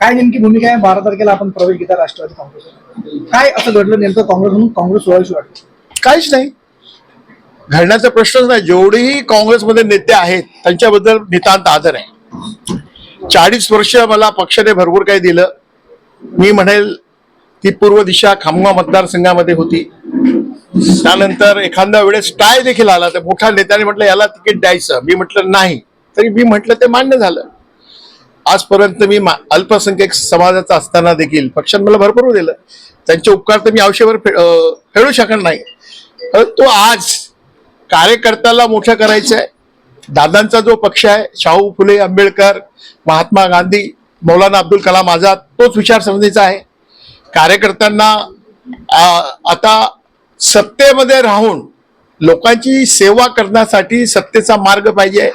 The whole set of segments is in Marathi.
काय नेमकी भूमिका आहे? बारा तारखेला आपण प्रवेश घेता राष्ट्रवादी काँग्रेस काय असं घडलं नेमकं काँग्रेस म्हणून? काँग्रेस व्हायची वाटतं? काहीच नाही. घडण्याचा प्रश्नच नाही. जेवढेही काँग्रेसमध्ये नेते आहेत त्यांच्याबद्दल नितांत आदर आहे. चाळीस वर्ष मला पक्षाने भरपूर काही दिलं. मी म्हणेल ती पूर्व दिशा खामगाव मतदारसंघामध्ये होती. त्यानंतर एखाद्या वेळेस टाय देखील आला. तर मोठ्या नेत्याने म्हटलं याला तिकीट द्यायचं. मी म्हटलं नाही. तरी मी म्हटलं ते मान्य झालं. आजपर्यंत मी मा- अल्पसंख्याक समाजाचा असताना देखील पक्षाने मला भरपूर दिलं. त्यांचे उपकार तर मी आयुष्यभर फे- फेडू शकणार नाही. परंतु आज कार्यकर्त्याला मोठं करायचं आहे दादांचा जो पक्ष आहे शाहू फुले आंबेडकर महात्मा गांधी मौलाना अब्दुल कलाम आझाद तोच विचारसरणीचा आहे. कार्यकर्त्यांना आता सत्तेमध्ये राहून लोकांची सेवा करण्यासाठी सत्तेचा मार्ग पाहिजे.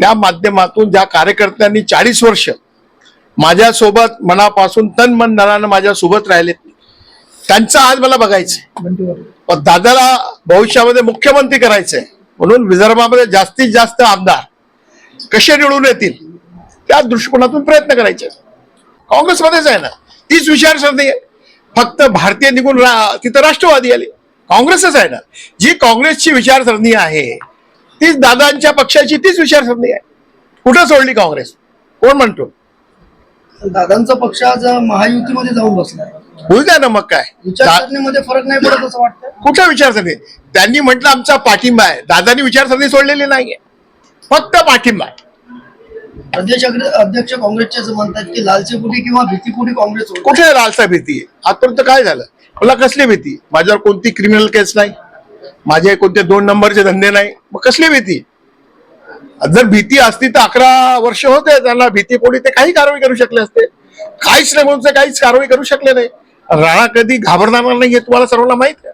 त्या माध्यमातून ज्या कार्यकर्त्यांनी चाळीस वर्ष माझ्यासोबत मनापासून तन मन धनानं माझ्यासोबत राहिले त्यांचा आज मला बघायचं पण दादाला भविष्यामध्ये मुख्यमंत्री करायचंय. म्हणून विदर्भामध्ये जास्तीत जास्त आमदार कसे निवडून येतील त्या दृष्टिकोनातून प्रयत्न करायचे. काँग्रेसमध्येच आहे ना. तीच विचारसरणी आहे फक्त भारतीय निघून रा- तिथं राष्ट्रवादी आले. काँग्रेसच आहे ना. जी काँग्रेसची विचारसरणी आहे तीच दादांच्या पक्षाची तीच विचारसरणी आहे. कुठं सोडली काँग्रेस? कोण म्हणतो? दादांचा पक्ष आज महायुतीमध्ये जाऊन बसलाय. होऊ द्या ना मग काय? विचारसरणीमध्ये फरक नाही पडत असं वाटतं कुठल्या विचारसरणी? त्यांनी म्हटलं आमचा पाठिंबा आहे. दादांनी विचारसरणी सोडलेली नाहीये. फक्त पाठिंबा आहे. अग्र- अध्यक्ष काँग्रेसचे असं म्हणतात की लालचीपुटी किंवा भीतीपुटी काँग्रेस होईल. कुठे लालसा भीती आहे? आतापर्यंत काय झालं? मला कसली भीती माझ्यावर कोणती क्रिमिनल केस नाही? माझे कोणते दोन नंबरचे धंदे नाही मग कसली भीती? जर भीती असती तर अकरा वर्ष होते त्यांना भीतीपोटी ते काही कारवाई करू शकले असते. काहीच नाही म्हणून काहीच कारवाई करू शकले नाही. राणा कधी घाबरणार नाही हे तुम्हाला सर्वांना माहीत आहे.